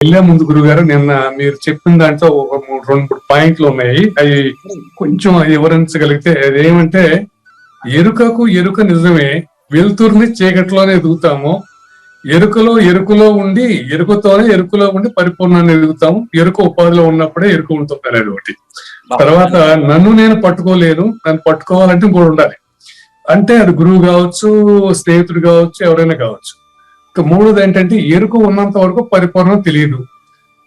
వెళ్ళే ముందు గురుగారు నిన్న మీరు చెప్పిన దాంట్లో ఒక మూడు రెండు మూడు పాయింట్లు ఉన్నాయి. అవి కొంచెం వివరించగలిగితే అదేమంటే ఎరుకకు ఎరుక నిజమే వెలుతురుని చీకట్లోనే ఎదుగుతాము. ఎరుకలో ఎరుకలో ఉండి ఎరుకతోనే ఎరుకలో ఉండి పరిపూర్ణాన్ని ఎదుగుతాము. ఎరుక ఉపాధిలో ఉన్నప్పుడే ఎరుక ఉంటుంది అనేది ఒకటి. తర్వాత నన్ను నేను పట్టుకోలేను నన్ను పట్టుకోవాలంటే ఇంకోటి ఉండాలి. అంటే అది గురువు కావచ్చు స్నేహితుడు కావచ్చు ఎవరైనా కావచ్చు. మూడోది ఏంటంటే ఎరుక ఉన్నంత వరకు పరిపూర్ణం తెలియదు.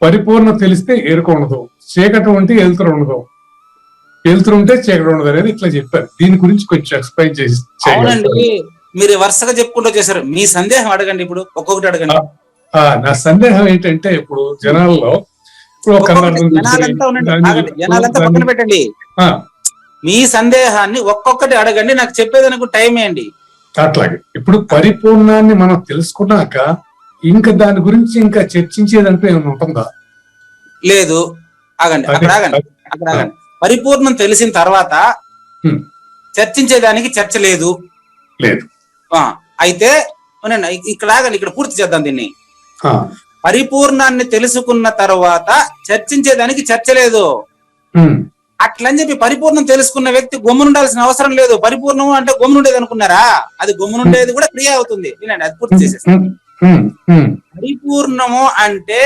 పరిపూర్ణం తెలిస్తే ఎరుక ఉండదు. చీకటి ఉంటే ఎలుతురు ఉండదు. ఎలుతురు ఉంటే చీకటి ఉండదు అనేది ఇట్లా చెప్పారు. దీని గురించి కొంచెం ఎక్స్ప్లెయిన్ చేసి అవునండి. మీరు వరుసగా చెప్పుకుంటూ చేశారు మీ సందేహం అడగండి ఇప్పుడు. ఒక్కొక్కటి అడగండి. ఆ, నా సందేహం ఏంటంటే ఇప్పుడు జనాల్లో పెట్టండి. మీ సందేహాన్ని ఒక్కొక్కటి అడగండి. నాకు చెప్పేదానికి టైం వేయండి. అట్లాగే. ఇప్పుడు పరిపూర్ణాన్ని మనం తెలుసుకున్నాక ఇంకా దాని గురించి ఇంకా చర్చించేదంటూ ఏమైనా ఉంటుందా? లేదు. ఆగండి. అక్కడ ఆగండి. అక్కడ ఆగండి. పరిపూర్ణం తెలిసిన తర్వాత. చర్చించేదానికి చర్చ లేదు. లేదు. ఆ, అయితే ఇక్కడ ఆగండి. ఇక్కడ పూర్తి చేద్దాం దీన్ని. పరిపూర్ణాన్ని తెలుసుకున్న తర్వాత చర్చించేదానికి చర్చ లేదు. అట్లని చెప్పి పరిపూర్ణం తెలుసుకున్న వ్యక్తి గమ్మునుండాల్సిన అవసరం లేదు. పరిపూర్ణం అంటే గమ్మునుండేది అనుకున్నారా? అది గమ్మునుండేది కూడా క్రియ అవుతుంది. వినండి అది పూర్తి చేసేస్తాను పరిపూర్ణము అంటే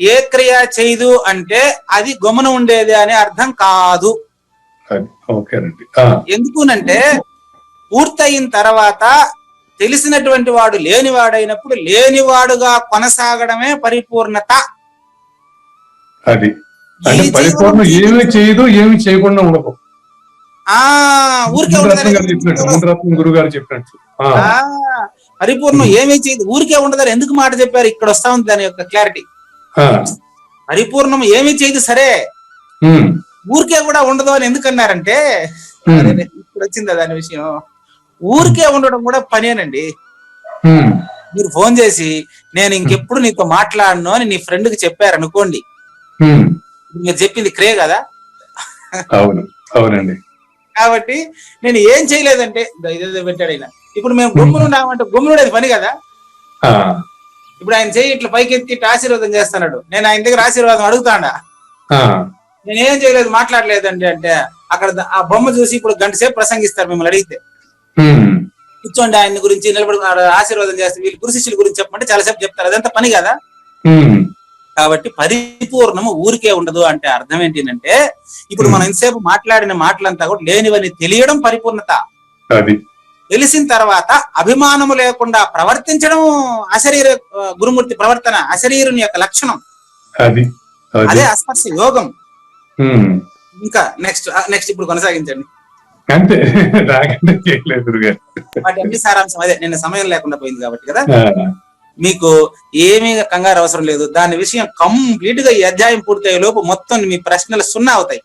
ఏ క్రియ చేయదు అంటే అది గమ్మున ఉండేది అనే అర్థం కాదు. ఎందుకునంటే పూర్తయిన తర్వాత తెలిసినటువంటి వాడు లేనివాడైనప్పుడు లేనివాడుగా కొనసాగడమే పరిపూర్ణత. అది. అంటే పరిపూర్ణం ఏమీ చేయదు ఏమి చేయకుండా ఉండదు. గురువు గారు చెప్పినట్టు పరిపూర్ణం ఏమీ చేయదు. ఊరికే ఉండదని ఎందుకు మాట చెప్పారు? ఇక్కడ వస్తా ఉంది దాని యొక్క క్లారిటీ పరిపూర్ణం ఏమీ చేయదు సరే. ఊరికే కూడా ఉండదు అని ఎందుకు అన్నారంటే ఉమ్, అరే, ఇప్పుడు వచ్చిందా దాని విషయం? ఊరికే ఉండడం కూడా పనేనండి. మీరు ఫోన్ చేసి నేను ఇంకెప్పుడు నీతో మాట్లాడను అని నీ ఫ్రెండ్కి చెప్పారు అనుకోండి మీరు చెప్పింది క్రే కదా? అవును అవునండి. కాబట్టి నేను ఏం చేయలేదంటే ఇదో ఇదేదో పెట్టాడు ఆయన. ఇప్పుడు మేము గమ్మునుండామంటే గమ్మునుండేది పని కదా? ఇప్పుడు ఆయన చేయి ఇట్లా పైకి ఎత్తి ఆశీర్వాదం చేస్తున్నాడు. నేను ఆయన దగ్గర ఆశీర్వాదం అడుగుతాడా నేను ఏం చేయలేదు మాట్లాడలేదండి అంటే అక్కడ ఆ బొమ్మ చూసి ఇప్పుడు గంట సేపు ప్రసంగిస్తారు మిమ్మల్ని అడిగితే. కూర్చోండి ఆయన గురించి నిలబడి ఆశీర్వాదం చేస్తే వీళ్ళు గురు శిష్యుల గురించి చెప్పమంటే చాలా సేపు చెప్తారు. అదంతా పని కదా? కాబట్టి పరిపూర్ణము ఊరికే ఉండదు అంటే అర్థం ఏంటంటే ఇప్పుడు మనం ఇంతసేపు మాట్లాడిన మాటలంతా కూడా లేనివని తెలియడం పరిపూర్ణత. తెలిసిన తర్వాత అభిమానము లేకుండా ప్రవర్తించడం అశరీర గురుమూర్తి ప్రవర్తన అశరీరుని యొక్క లక్షణం. అది అస్పర్శ యోగం. ఇంకా నెక్స్ట్ నెక్స్ట్ ఇప్పుడు కొనసాగించండి. అంతే. వాటి అన్ని సారాంశం అదే నిన్న సమయం లేకుండా పోయింది కాబట్టి కదా. మీకు ఏమీ కంగారు అవసరం లేదు. దాని విషయం కంప్లీట్గా ఈ అధ్యాయం పూర్తయ్యే లోపు మొత్తం మీ ప్రశ్నలు సున్నా అవుతాయి.